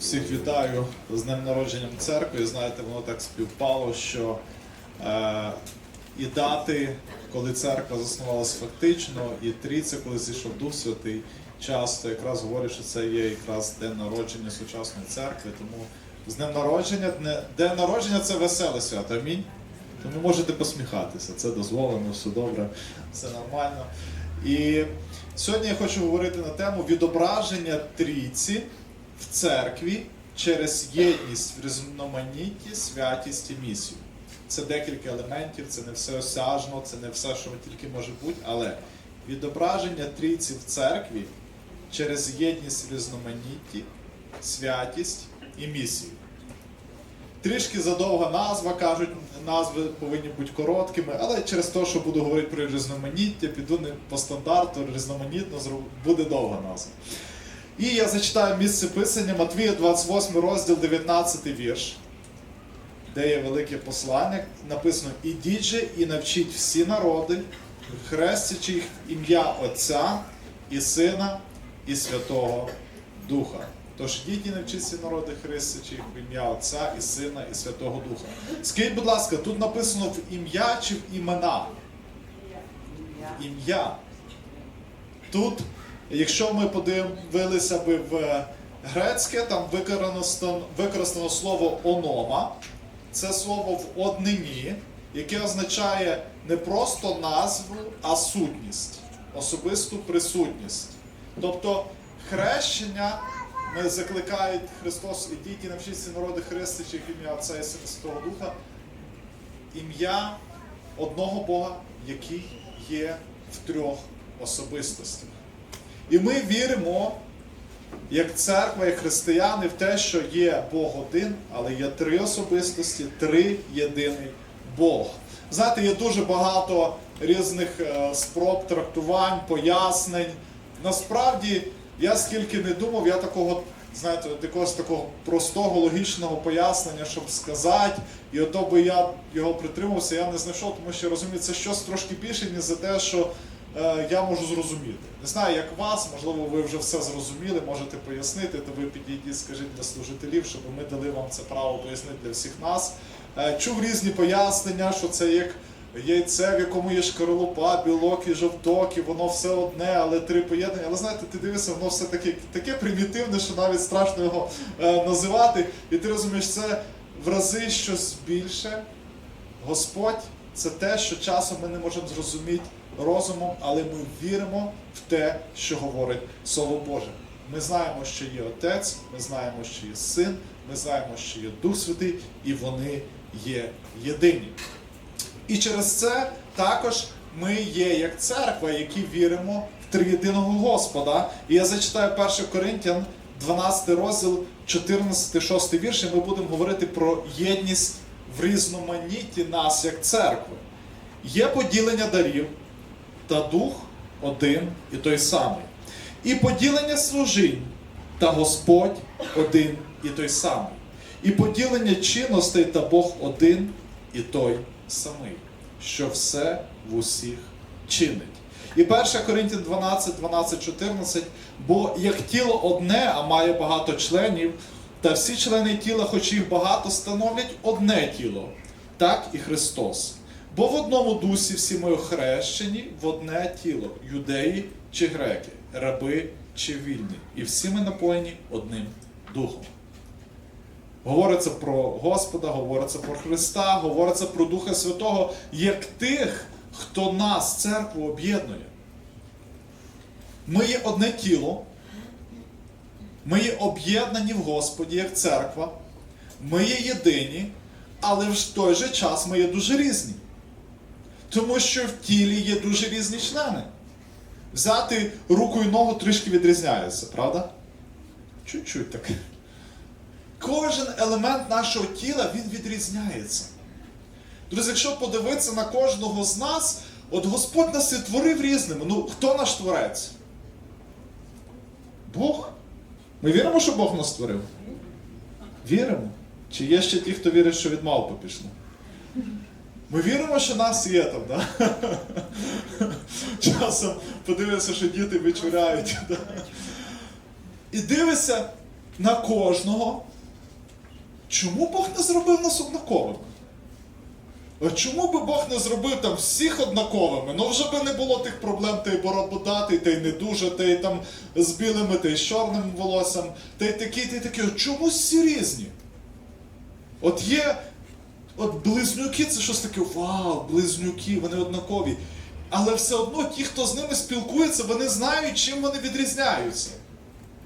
Всіх вітаю з днем народженням церкви. Знаєте, воно так співпало, що е, і дати, коли церква заснувалась фактично, і трійця, коли зійшов Дух Святий, часто якраз говорять, що це є якраз день народження сучасної церкви. Тому з днем народження, день народження це веселе свято. Амінь. Тому можете посміхатися, це дозволено, все добре, все нормально. І сьогодні я хочу говорити на тему відображення трійці в церкві через єдність в різноманітті, святість і місію. Це декілька елементів, це не все осяжно, це не все, що тільки може бути, але відображення трійці в церкві через єдність в різноманітті, святість і місію. Трішки задовга назва, кажуть, назви повинні бути короткими, але через те, що буду говорити про різноманіття, піду не по стандарту, різноманітно буде довга назва. І я зачитаю місце писання Матвія 28 розділ 19 вірш, де є велике послання. Написано: Ідіть же і навчіть всі народи, хрестячи їх ім'я Отця і Сина і Святого Духа. Тож ідіть і навчіть всі народи, хрестячи їх в ім'я Отця і Сина і Святого Духа. Скажіть, будь ласка, тут написано в ім'я чи в імена? Ім'я. Тут, якщо ми подивилися би в грецьке, там використано, використано слово онома. Це слово в однині, яке означає не просто назву, а сутність, особисту присутність. Тобто хрещення ми закликають Христос, ідіть і навчіться народи хрестичів в ім'я Отця і Святого Духа, ім'я одного Бога, який є в трьох особистостях. І ми віримо, як церква, як християни, в те, що є Бог один, але є три особистості, три єдиний Бог. Знаєте, є дуже багато різних е, спроб трактувань, пояснень. Насправді, я скільки не думав, я такого, знаєте, якогось такого простого логічного пояснення, щоб сказати, і ото би я його притримався, я не знайшов, тому що розумію, це щось трошки більше, ніж за те, що я можу зрозуміти. Не знаю, як вас, можливо, ви вже все зрозуміли, можете пояснити, то ви підійдіть, скажіть для служителів, щоб ми дали вам це право пояснити для всіх нас. Е, чув різні пояснення, що це як яйце, в якому є шкарлупа, білок і жовток, і воно все одне, але три поєднання. Але знаєте, ти дивишся, воно все таке, таке примітивне, що навіть страшно його е, називати. І ти розумієш, це в рази щось більше. Господь це те, що часом ми не можемо зрозуміти розумом, але ми віримо в те, що говорить Слово Боже. Ми знаємо, що є Отець, ми знаємо, що є Син, ми знаємо, що є Дух Святий, і вони є єдині. І через це також ми є як церква, які віримо в триєдиного Господа. І я зачитаю 1 Коринтян, 12 розділ, 14, 6 вірш, і ми будемо говорити про єдність в різноманітті нас як церкви. Є поділення дарів, та дух один і той самий. І поділення служінь, та Господь один і той самий. І поділення чинностей та Бог один і той самий, що все в усіх чинить. І 1 Коринтян 12, 12, 14, бо як тіло одне, а має багато членів, та всі члени тіла, хоч їх багато, становлять одне тіло, так і Христос. Бо в одному дусі всі ми охрещені в одне тіло, юдеї чи греки, раби чи вільні, і всі ми напоєні одним духом. Говориться про Господа, говориться про Христа, говориться про Духа Святого, як тих, хто нас, церкву, об'єднує. Ми є одне тіло, ми є об'єднані в Господі як церква, ми є єдині, але в той же час ми є дуже різні. Тому що в тілі є дуже різні члени. Взяти руку і ногу трішки відрізняється, правда? Чуть-чуть так. Кожен елемент нашого тіла він відрізняється. Друзі, якщо подивитися на кожного з нас, от Господь нас і творив різними. Ну, хто наш творець? Бог. Ми віримо, що Бог нас створив? Віримо. Чи є ще ті, хто вірить, що від мавпи пішло? Ми віримо, що нас є там, да? Часом подивишся, що діти вичуряють. Да? І дивишся, на кожного. Чому Бог не зробив нас однаковими? Чому би Бог не зробив там всіх однаковими? Ну вже би не було тих проблем, та й бородати, та й не дуже, та й там з білими, та й з чорним волоссям, та й такі, та й такі. От Чому всі різні? От є от близнюки, це щось таке, вау, близнюки, вони однакові. Але все одно ті, хто з ними спілкується, вони знають, чим вони відрізняються.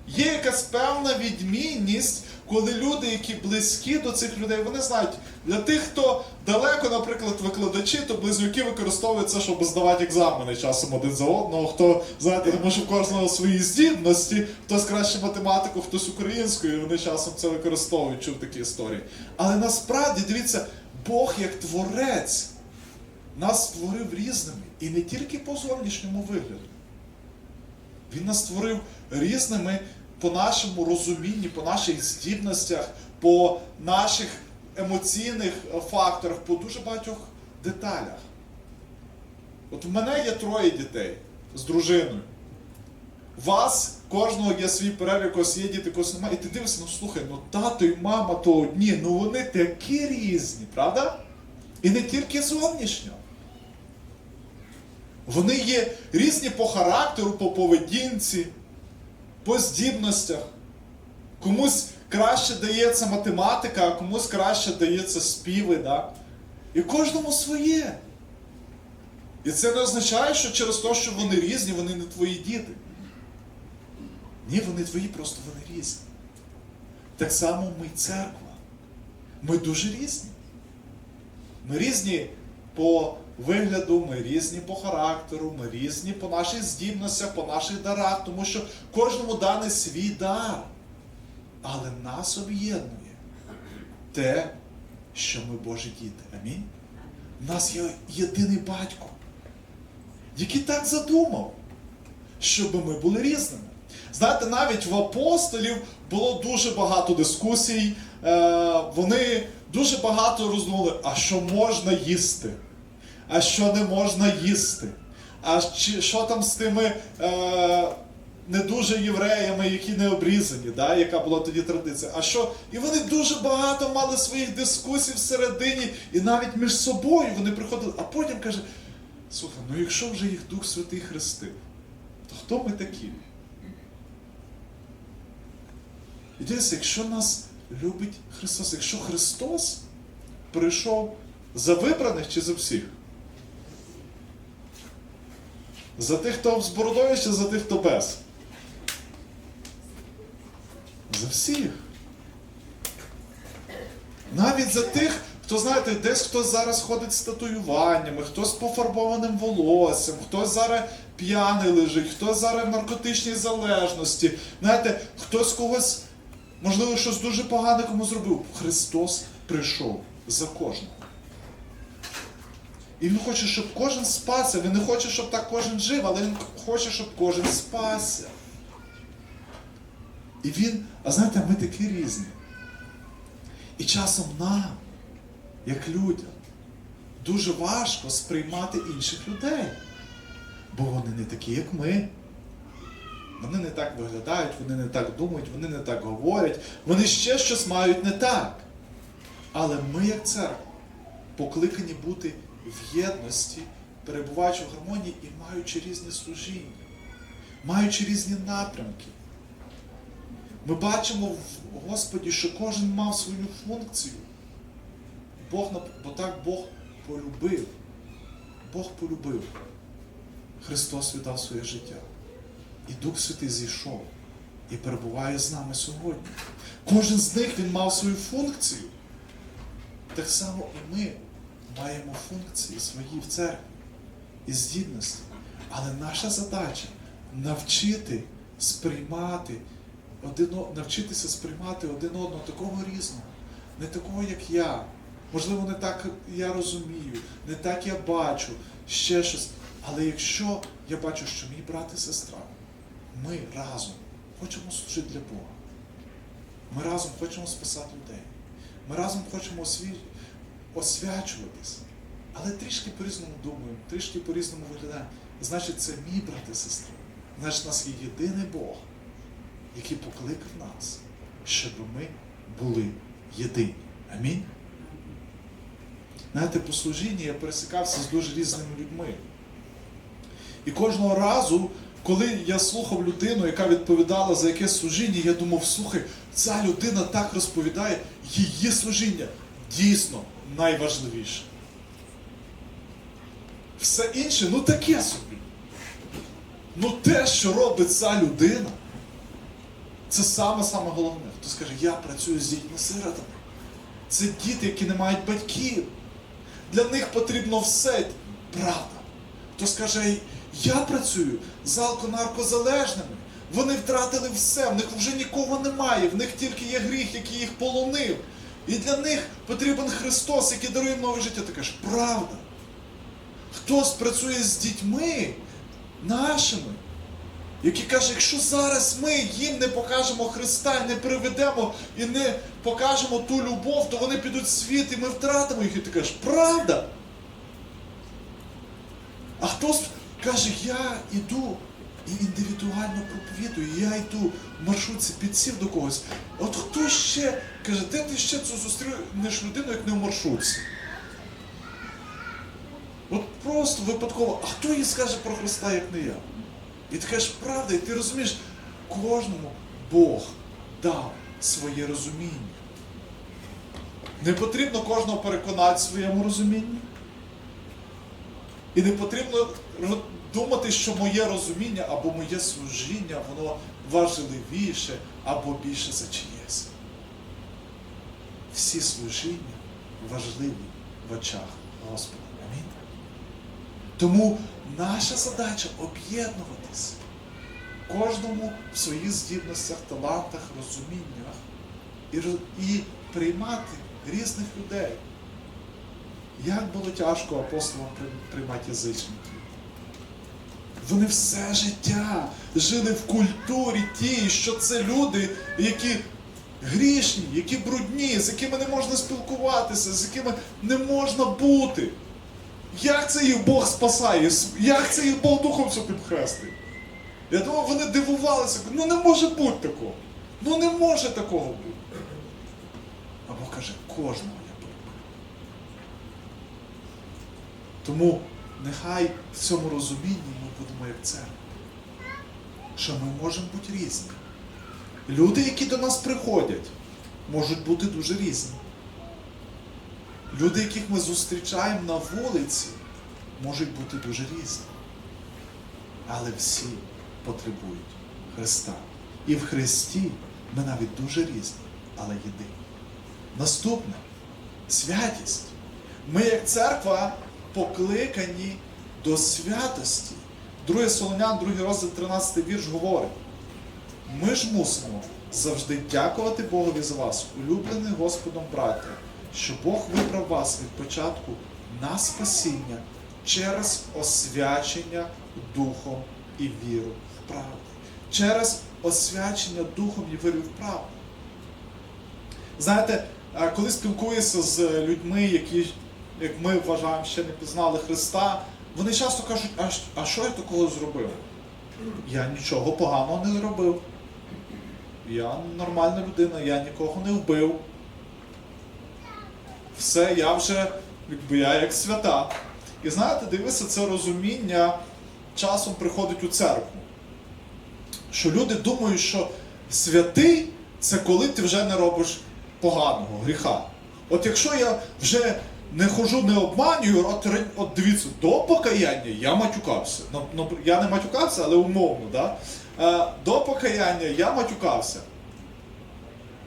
Є якась певна відмінність, коли люди, які близькі до цих людей, вони знають, для тих, хто далеко, наприклад, викладачі, то близнюки використовують це, щоб здавати екзамени часом один за одного. Хто, знаєте, тому що в кожного свої здібності, хтось краще математику, хтось українською, і вони часом це використовують, чув такі історії. Але насправді, дивіться, Бог як творець нас створив різними. І не тільки по зовнішньому вигляду. Він нас створив різними по нашому розумінні, по наших здібностях, по наших емоційних е, факторах, по дуже багатьох деталях. От в мене є троє дітей з дружиною. Вас кожного є свій перелік, когось є діти, когось немає. І ти дивишся, ну слухай, ну тато і мама то одні, ну вони такі різні, правда? І не тільки зовнішньо. Вони є різні по характеру, по поведінці, по здібностях. Комусь краще дається математика, а комусь краще дається співи. Да? І кожному своє. І це не означає, що через те, що вони різні, вони не твої діти. Ні, вони твої, просто вони різні. Так само ми церква. Ми дуже різні. Ми різні по вигляду, ми різні по характеру, ми різні по наших здібностях, по наших дарах, тому що кожному даний свій дар. Але нас об'єднує те, що ми Божі діти. Амінь. У нас є єдиний батько, який так задумав, щоб ми були різними. Знаєте, навіть в апостолів було дуже багато дискусій. Е, вони дуже багато роздумали, а що можна їсти, а що не можна їсти. А що там з тими е, не дуже євреями, які не обрізані, да, яка була тоді традиція. А що? І вони дуже багато мали своїх дискусій всередині, і навіть між собою вони приходили. А потім каже: слухай, ну якщо вже їх Дух Святий хрестив, то хто ми такі? І дивіться, якщо нас любить Христос, якщо Христос прийшов за вибраних чи за всіх? За тих, хто з бородою, чи за тих, хто без? За всіх. Навіть за тих, хто, знаєте, десь хтось зараз ходить з татуюваннями, хтось з пофарбованим волоссям, хтось зараз п'яний лежить, хтось зараз в наркотичній залежності. Знаєте, хтось когось, можливо, щось дуже погане кому зробив. Христос прийшов за кожного. І Він хоче, щоб кожен спасся. Він не хоче, щоб так кожен жив, але він хоче, щоб кожен спасся. І він, а знаєте, ми такі різні. І часом нам, як людям, дуже важко сприймати інших людей. Бо вони не такі, як ми. Вони не так виглядають, вони не так думають, вони не так говорять, вони ще щось мають не так. Але ми, як церква, покликані бути в єдності, перебуваючи в гармонії і маючи різні служіння, маючи різні напрямки. Ми бачимо в Господі, що кожен мав свою функцію. Бог, бо так Бог полюбив. Бог полюбив. Христос віддав своє життя. І Дух Святий зійшов і перебуває з нами сьогодні. Кожен з них він мав свою функцію. Так само і ми маємо функції свої в церкві і здібності. Але наша задача навчити сприймати один, навчитися сприймати один одного такого різного, не такого, як я. Можливо, не так я розумію, не так я бачу, ще щось. Але якщо я бачу, що мій брат і сестра, ми разом хочемо служити для Бога. Ми разом хочемо спасати людей. Ми разом хочемо осві... освячуватись. Але трішки по-різному думаємо, трішки по-різному виглядаємо. Значить, це мій брат і сестра. Значить, у нас є єдиний Бог, який покликав нас щоб ми були єдині. Амінь. Знаєте, по служінні я пересікався з дуже різними людьми. І кожного разу, коли я слухав людину, яка відповідала за якесь служіння, я думав, слухай, ця людина так розповідає, її служіння дійсно найважливіше. Все інше, ну таке собі. Ну те, що робить ця людина, це саме-саме головне. Хто скаже, я працюю з дітьми-сиротами. Це діти, які не мають батьків. Для них потрібно все. Правда. Хто скаже, я працюю з алконаркозалежними. Вони втратили все, в них вже нікого немає, в них тільки є гріх, який їх полонив. І для них потрібен Христос, який дарує нове життя. Ти кажеш, правда. Хтось працює з дітьми нашими, які каже, якщо зараз ми їм не покажемо Христа, не приведемо і не покажемо ту любов, то вони підуть в світ і ми втратимо їх. І ти кажеш, правда? А хтось каже, я йду і індивідуально проповідую, я йду в маршрутці, підсів до когось. От хто ще каже, де ти ще цю зустрінеш людину, як не в маршрутці? От просто випадково, а хто їй скаже про Христа, як не я? І ти кажеш, правда, і ти розумієш, кожному Бог дав своє розуміння. Не потрібно кожного переконати в своєму розумінні. І не потрібно думати, що моє розуміння або моє служіння, воно важливіше або більше за чиєсь. Всі служіння важливі в очах Господа. Амінь. Тому наша задача об'єднуватись кожному в своїх здібностях, талантах, розуміннях і, і приймати різних людей. Як було тяжко апостолам приймати язичників? Вони все життя жили в культурі тій, що це люди, які грішні, які брудні, з якими не можна спілкуватися, з якими не можна бути. Як це їх Бог спасає? Як це їх Бог Духом Святим хрестить? Я думав, вони дивувалися, ну не може бути такого. Ну не може такого бути. А Бог каже, кожного я полюблю. Тому нехай в цьому розумінні ми будемо як церква. Що ми можемо бути різні. Люди, які до нас приходять, можуть бути дуже різні. Люди, яких ми зустрічаємо на вулиці, можуть бути дуже різні. Але всі потребують Христа. І в Христі ми навіть дуже різні, але єдині. Наступне святість. Ми, як церква, покликані до святості. Друге Солонян, другий розділ, 13 вірш говорить. Ми ж мусимо завжди дякувати Богові за вас, улюблений Господом браття, що Бог вибрав вас від початку на спасіння через освячення Духом і віру в правду. Через освячення Духом і віру в правду. Знаєте, коли спілкуєшся з людьми, які, як ми вважаємо, ще не пізнали Христа, вони часто кажуть, а, а що я такого зробив? Я нічого поганого не зробив. Я нормальна людина, я нікого не вбив. Все, я вже, якби я як свята. І знаєте, дивися, це розуміння часом приходить у церкву. Що люди думають, що святий це коли ти вже не робиш поганого гріха. От якщо я вже не хожу, не обманюю, от, от дивіться, до покаяння я матюкався. Ну, ну, я не матюкався, але умовно, да? Е, до покаяння я матюкався.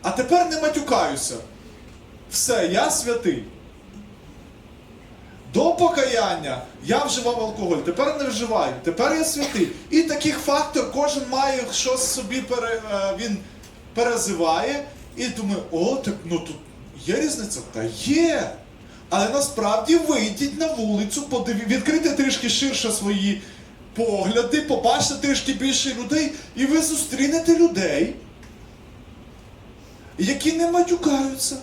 А тепер не матюкаюся. Все, я святий. До покаяння я вживав алкоголь, тепер не вживаю, тепер я святий. І таких фактор кожен має щось собі пере, е, він перезиває і думає, о, так ну тут є різниця? Та є. Але насправді вийдіть на вулицю, подиві, відкрийте трішки ширше свої погляди, побачите трішки більше людей, і ви зустрінете людей, які не матюкаються,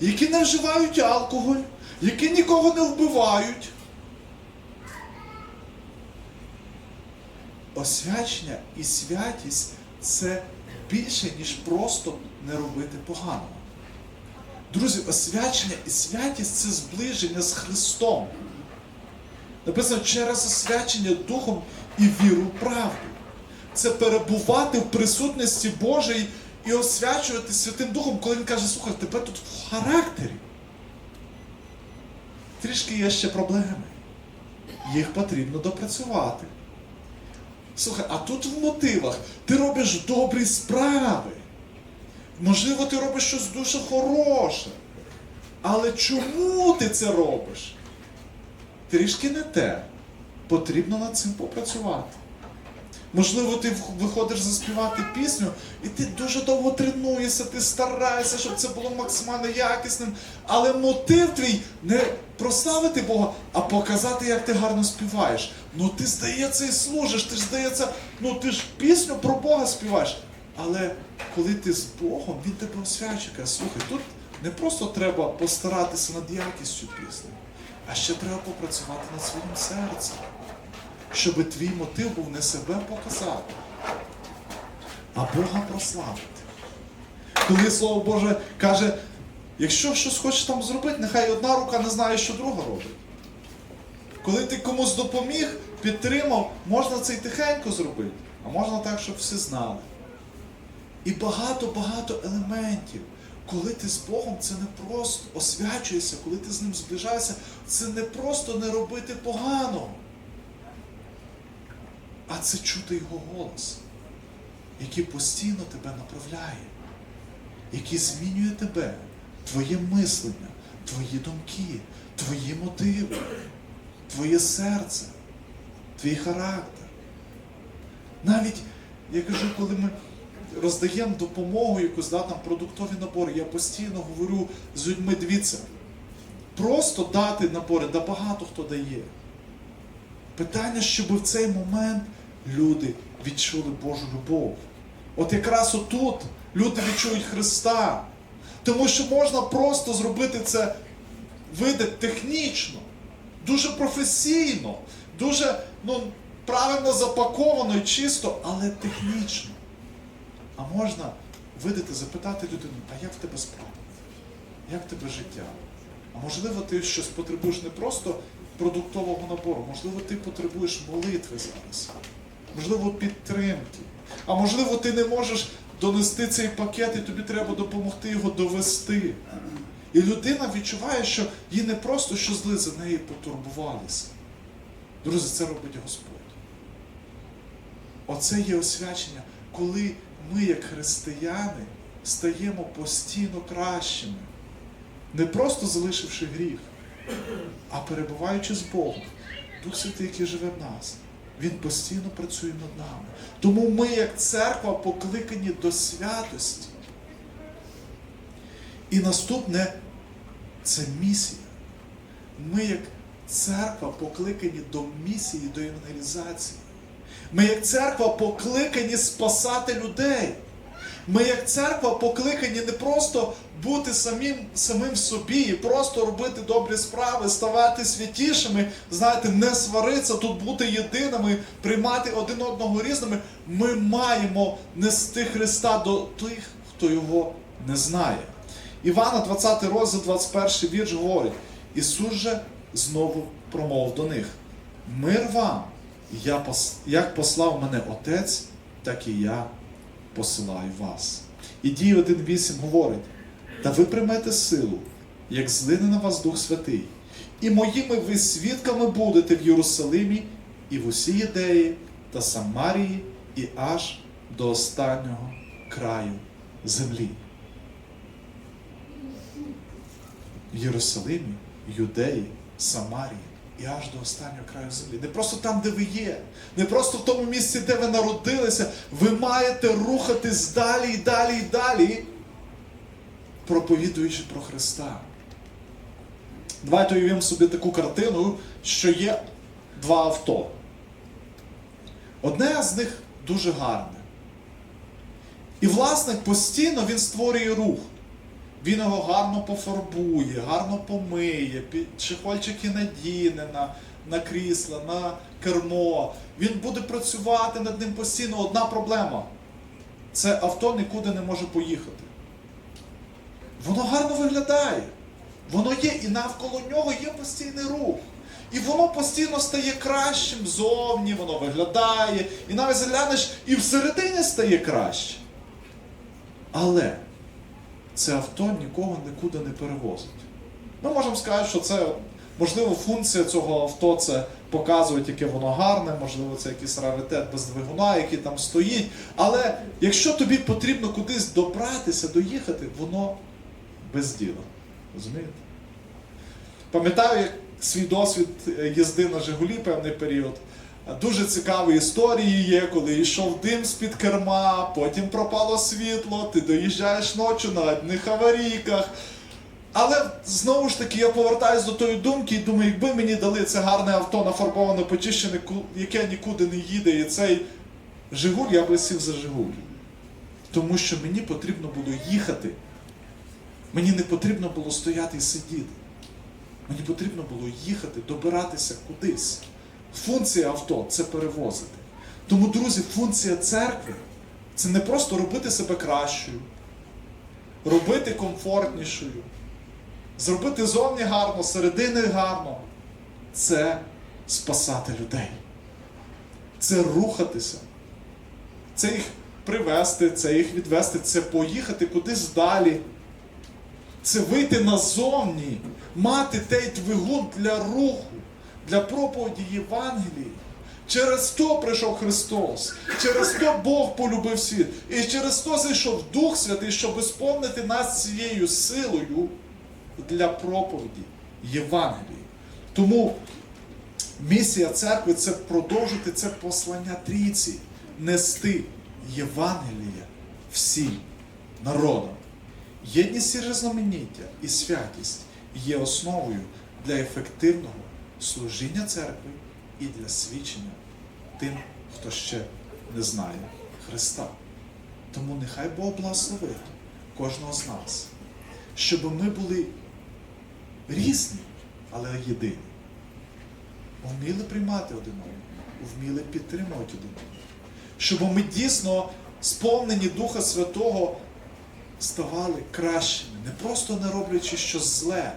які не вживають алкоголь, які нікого не вбивають. Освячення і святість це більше, ніж просто не робити поганого. Друзі, освячення і святість це зближення з Христом. Написано через освячення Духом і віру в правду. Це перебувати в присутності Божій і освячувати Святим Духом, коли він каже, слухай, тебе тут в характері. Трішки є ще проблеми. Їх потрібно допрацювати. Слухай, а тут в мотивах ти робиш добрі справи. Можливо, ти робиш щось дуже хороше. Але чому ти це робиш? Трішки не те. Потрібно над цим попрацювати. Можливо, ти виходиш заспівати пісню, і ти дуже довго тренуєшся, ти стараєшся, щоб це було максимально якісним. Але мотив твій не прославити Бога, а показати, як ти гарно співаєш. Ну ти здається і служиш, ти ж здається, ну ти ж пісню про Бога співаєш. Але коли ти з Богом, Він тебе освячує. Каже, Слухай, тут не просто треба постаратися над якістю пісні, а ще треба попрацювати над своїм серцем щоб твій мотив був не себе показати, а Бога прославити. Коли Слово Боже каже, якщо щось хочеш там зробити, нехай одна рука не знає, що друга робить. Коли ти комусь допоміг, підтримав, можна це й тихенько зробити, а можна так, щоб всі знали. І багато-багато елементів. Коли ти з Богом, це не просто освячуєшся, коли ти з ним зближаєшся, це не просто не робити поганого а це чути його голос, який постійно тебе направляє, який змінює тебе, твоє мислення, твої думки, твої мотиви, твоє серце, твій характер. Навіть, я кажу, коли ми роздаємо допомогу якусь, да, там продуктові набори, я постійно говорю з людьми, дивіться, просто дати набори, да багато хто дає. Питання, щоб в цей момент люди відчули Божу любов. От якраз отут люди відчують Христа. Тому що можна просто зробити це види технічно, дуже професійно, дуже ну, правильно запаковано і чисто, але технічно. А можна видати, запитати людину, а як в тебе справа? Як в тебе життя? А можливо, ти щось потребуєш не просто продуктового набору, можливо, ти потребуєш молитви зараз, можливо, підтримки. А можливо, ти не можеш донести цей пакет, і тобі треба допомогти його довести. І людина відчуває, що їй не просто що зли за неї потурбувалися. Друзі, це робить Господь. Оце є освячення, коли ми, як християни, стаємо постійно кращими, не просто залишивши гріх, а перебуваючи з Богом. Дух Святий, який живе в нас, Він постійно працює над нами. Тому ми, як церква, покликані до святості. І наступне це місія. Ми, як церква, покликані до місії, до евангелізації. Ми, як церква, покликані спасати людей. Ми, як церква, покликані не просто бути самим, самим собі, і просто робити добрі справи, ставати святішими, знаєте, не сваритися, тут бути єдиними, приймати один одного різними. Ми маємо нести Христа до тих, хто його не знає. Івана, 20 розділ, 21 вірш говорить: Ісус же знову промовив до них: Мир вам, я як послав мене Отець, так і я посилаю вас. І дій 1.8 говорить: та ви приймете силу, як злине на вас Дух Святий, і моїми ви свідками будете в Єрусалимі і в усій Ідеї та Самарії, і аж до останнього краю землі. В Єрусалимі, Юдеї, Самарії і аж до останнього краю землі. Не просто там, де ви є, не просто в тому місці, де ви народилися. Ви маєте рухатись далі і далі і далі, проповідуючи про Христа. Давайте уявимо собі таку картину, що є два авто. Одне з них дуже гарне. І власник постійно він створює рух. Він його гарно пофарбує, гарно помиє, чехольчики надіне на, на крісла, на кермо. Він буде працювати над ним постійно. Одна проблема. Це авто нікуди не може поїхати. воно гарно виглядає. Воно є, і навколо нього є постійний рух. І воно постійно стає кращим зовні, воно виглядає, і навіть заглянеш, і всередині стає краще. Але це авто нікого нікуди не перевозить. Ми можемо сказати, що це, можливо, функція цього авто це показує, яке воно гарне, можливо, це якийсь раритет без двигуна, який там стоїть. Але якщо тобі потрібно кудись добратися, доїхати, воно без діла. Розумієте? Пам'ятаю, свій досвід їзди на Жигулі певний період. Дуже цікаві історії є, коли йшов дим з-під керма, потім пропало світло, ти доїжджаєш ночі на одних аварійках. Але знову ж таки я повертаюся до тої думки і думаю, якби мені дали це гарне авто нафарбоване, почищене, яке нікуди не їде, і цей Жигуль, я би сів за Жигуль. Тому що мені потрібно було їхати. Мені не потрібно було стояти і сидіти. Мені потрібно було їхати, добиратися кудись. Функція авто це перевозити. Тому, друзі, функція церкви це не просто робити себе кращою, робити комфортнішою, зробити зовні гарно, середини гарно. Це спасати людей. Це рухатися. Це їх привести, це їх відвести, це поїхати кудись далі. Це вийти назовні, мати той двигун для руху, для проповіді Євангелії. Через то прийшов Христос, через то Бог полюбив світ. І через то зайшов Дух Святий, щоб сповнити нас цією силою для проповіді Євангелії. Тому місія церкви це продовжити це послання трійці, нести Євангелія всім народам. Єдність і різноманіття і святість є основою для ефективного служіння церкви і для свідчення тим, хто ще не знає Христа. Тому нехай Бог благословить кожного з нас, щоб ми були різні, але єдині. Вміли приймати один одного, вміли підтримувати один одного. Щоб ми дійсно сповнені Духа Святого ставали кращими, не просто не роблячи щось зле,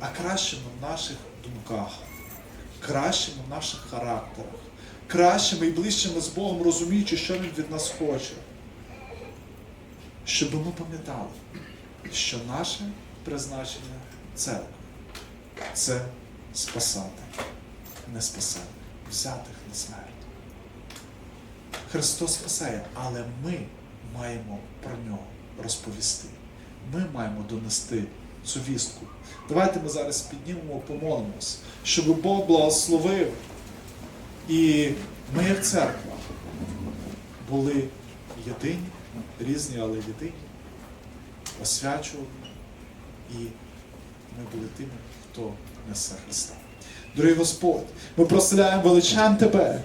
а кращими в наших думках, кращими в наших характерах, кращими і ближчими з Богом, розуміючи, що Він від нас хоче. Щоб ми пам'ятали, що наше призначення церкви це спасати, не спасати, взятих на смерть. Христос спасає, але ми маємо про нього розповісти. Ми маємо донести цю вістку. Давайте ми зараз піднімемо, помолимось, щоб Бог благословив. І ми, як церква, були єдині, різні, але єдині, освячувані, і ми були тими, хто несе Христа. Дорогий Господь, ми прославляємо величаємо Тебе.